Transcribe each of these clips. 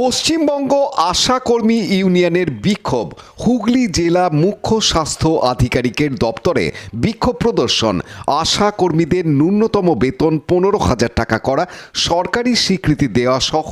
পশ্চিমবঙ্গ আশাকর্মী ইউনিয়নের বিক্ষোভ। হুগলি জেলা মুখ্য স্বাস্থ্য আধিকারিকের দপ্তরে বিক্ষোভ প্রদর্শন। আশা কর্মীদের ন্যূনতম বেতন পনেরো হাজার টাকা করা, সরকারি স্বীকৃতি দেওয়া সহ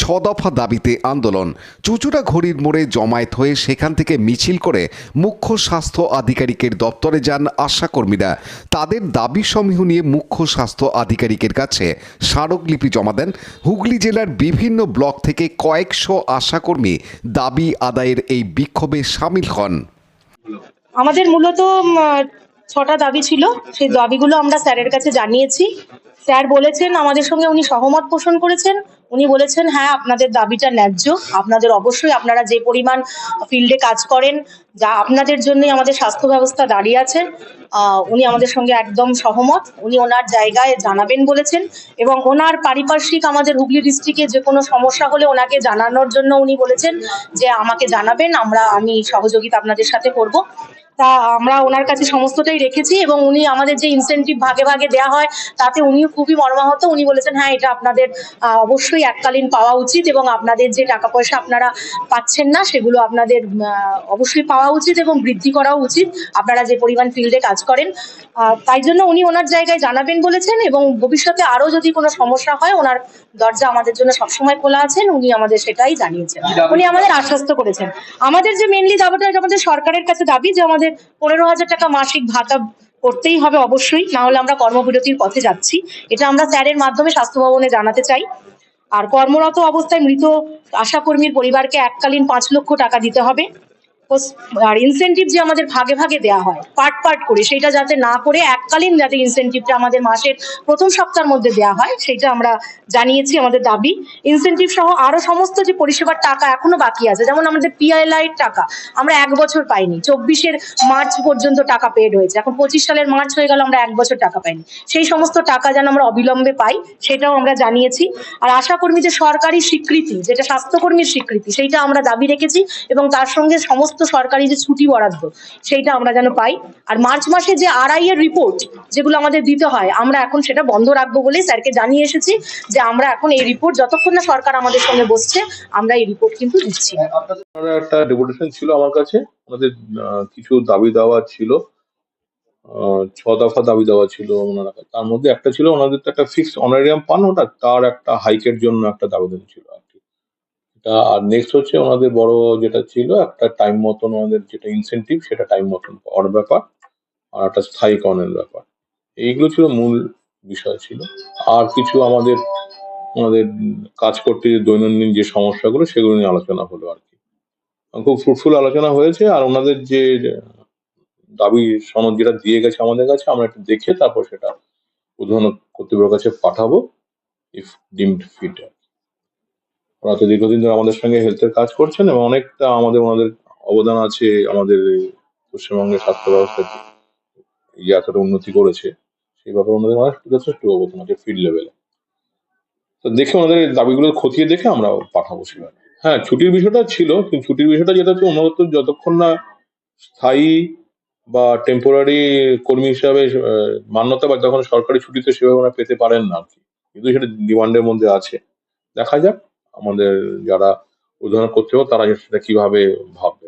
ছ দফা দাবিতে আন্দোলন। চুচুড়া ঘড়ির মোড়ে জমায়েত হয়ে সেখান থেকে মিছিল করে মুখ্য স্বাস্থ্য আধিকারিকের দপ্তরে যান আশাকর্মীরা তাদের দাবি সমূহ নিয়ে মুখ্য স্বাস্থ্য আধিকারিকের কাছে স্মারকলিপি জমা দেন। হুগলি জেলার বিভিন্ন ব্লক থেকে কয়েকশো আশাকর্মী দাবি আদায়ের এই বিক্ষোভে সামিল হন। আমাদের মূলত ছটা দাবি ছিল। সেই দাবিগুলো আমরা স্যারের কাছে জানিয়েছি। স্যার বলেছেন, আমাদের সঙ্গে উনি সহমত পোষণ করেছেন। উনি বলেছেন হ্যাঁ আপনাদের দাবিটা ন্যায্য। আপনাদের অবশ্যই আপনারা যে পরিমাণ ফিল্ডে কাজ করেন, যা আপনাদের জন্যই আমাদের স্বাস্থ্য ব্যবস্থা দাঁড়িয়ে আছে উনি আমাদের সঙ্গে একদম সহমত। উনি ওনার জায়গায় জানাবেন বলেছেন এবং ওনার পারিপার্শ্বিক আমাদের হুগলি ডিস্ট্রিক্টে যে কোনো সমস্যা হলে ওনাকে জানানোর জন্য উনি বলেছেন যে আমাকে জানাবেন, আমরা, আমি সহযোগিতা আপনাদের সাথে করব। তা আমরা ওনার কাছে সমস্তটাই রেখেছি এবং উনি আমাদের যে ইনসেনটিভ ভাগে ভাগে দেওয়া হয় তাতে উনিও খুবই মর্মাহত। উনি বলেছেন হ্যাঁ এটা আপনাদের অবশ্যই এককালীন পাওয়া উচিত এবং আপনাদের যে টাকা পয়সা আপনারা পাচ্ছেন না সেগুলো আপনাদের অবশ্যই পাওয়া উচিত এবং বৃদ্ধি করাও উচিত। আপনারা যে পরিমাণ ফিল্ডে কাজ করেন। তাই জন্য উনি ওনার জায়গায় জানাবেন বলেছেন এবং ভবিষ্যতে আরও যদি কোনো সমস্যা হয় ওনার দরজা আমাদের জন্য সবসময় খোলা আছেন। উনি আমাদের সেটাই জানিয়েছেন। উনি আমাদের আশ্বস্ত করেছেন। আমাদের যে মেনলি দাবিটা এটা আমাদের সরকারের কাছে দাবি যে আমাদের পনেরো হাজার টাকা মাসিক ভাতা করতেই হবে অবশ্যই, না হলে আমরা কর্মবিরতির পথে যাচ্ছি। এটা আমরা স্যারের মাধ্যমে স্বাস্থ্য ভবনে জানাতে চাই। আর কর্মরত অবস্থায় মৃত আশাকর্মীর পরিবারকে এককালীন পাঁচ লক্ষ টাকা দিতে হবে। পোস- আর ইনসেনটিভ যে আমাদের ভাগে ভাগে দেওয়া হয় পার্ট পার্ট করে, সেটা যাতে না করে এককালীন যাতে ইনসেনটিভটা আমাদের মাসের প্রথম সপ্তাহের মধ্যে দেওয়া হয়, সেটা আমরা জানিয়েছি আমাদের দাবি। ইনসেনটিভ সহ আরও সমস্ত যে পরিষেবার টাকা এখনও বাকি আছে, যেমন আমাদের পিআইএলআই টাকা, আমরা এক বছর পাইনি, চব্বিশের মার্চ পর্যন্ত টাকা পেড হয়েছে, এখন পঁচিশ সালের মার্চ হয়ে গেল, আমরা এক বছর টাকা পাইনি। সেই সমস্ত টাকা যেন আমরা অবিলম্বে পাই, সেটাও আমরা জানিয়েছি। আর আশাকর্মী যে সরকারি স্বীকৃতি, যেটা স্বাস্থ্যকর্মীর স্বীকৃতি, সেইটা আমরা দাবি রেখেছি এবং তার সঙ্গে সমস্ত সরকারি যে ছুটি বরাদ্দ সেইটা আমরা যেন পাই। আর মার্চ মাসে যে আরআই এর রিপোর্ট যেগুলো আমাদের দিতে হয় আমরা এখন সেটা বন্ধ রাখব বলে স্যারকে জানিয়ে এসেছি যে আমরা এখন এই রিপোর্ট যতক্ষণ না সরকার আমাদের সঙ্গে বসছে আমরা এই রিপোর্ট কিন্তু দিচ্ছি একটা ডেপুটেশন ছিল আমার কাছে। আহ, কিছু দাবি দেওয়া ছিল। ছ দফা দাবি দেওয়া ছিল ওনার। তার মধ্যে একটা ছিল ওনাদের তো একটা ফিক্সড অনারিয়াম পান ওটা। তার একটা হাইকের জন্য একটা দাবিদান ছিল আর আর নেক্সট হচ্ছে ওনাদের বড় যেটা ছিল, একটা টাইম মতন ওনাদের যেটা ইনসেনটিভ সেটা টাইম মতন পাওয়ার ব্যাপার আর একটা স্থায়ী স্থায়ীকরণের ব্যাপার। এইগুলো ছিল মূল বিষয় ছিল। আর কিছু আমাদের আমাদের কাজ করতে যে দৈনন্দিন যে সমস্যাগুলো, সেগুলো নিয়ে আলোচনা হলো আর কি। খুব ফ্রুটফুল আলোচনা হয়েছে আর ওনাদের যে দাবি সনদ যেটা দিয়ে গেছে আমাদের কাছে, আমরা একটু দেখে তারপর সেটা প্রধান কর্তৃপক্ষের কাছে পাঠাবো ইফ ডিমড ফিট ওরা তো দীর্ঘদিন ধরে আমাদের সঙ্গে হেলথের কাজ করছেন এবং অনেকটা আমাদের, ওনাদের অবদান আছে, আমাদের পশ্চিমবঙ্গের স্বাস্থ্য ব্যবস্থাতে যে এতটা উন্নতি করেছে, সেই ব্যাপারে ওনাদের অনেক যথেষ্ট অবদান আছে ফিল্ড লেভেলে তো দেখে ওনাদের দাবিগুলো খতিয়ে দেখে আমরা পাঠাবো সেখানে হ্যাঁ ছুটির বিষয়টা ছিল, কিন্তু ছুটির বিষয়টা যেটা হচ্ছে উন্নত যতক্ষণ না স্থায়ী বা টেম্পোরারি কর্মী হিসাবে মান্যতা বা যখন সরকারি ছুটিতে সেভাবে ওরা পেতে পারেন না আর কি। কিন্তু সেটা ডিমান্ডের মধ্যে আছে। দেখা যাক। আমাদের যারা উদাহরণ করতে হবে তারা সেটা কীভাবে ভাববে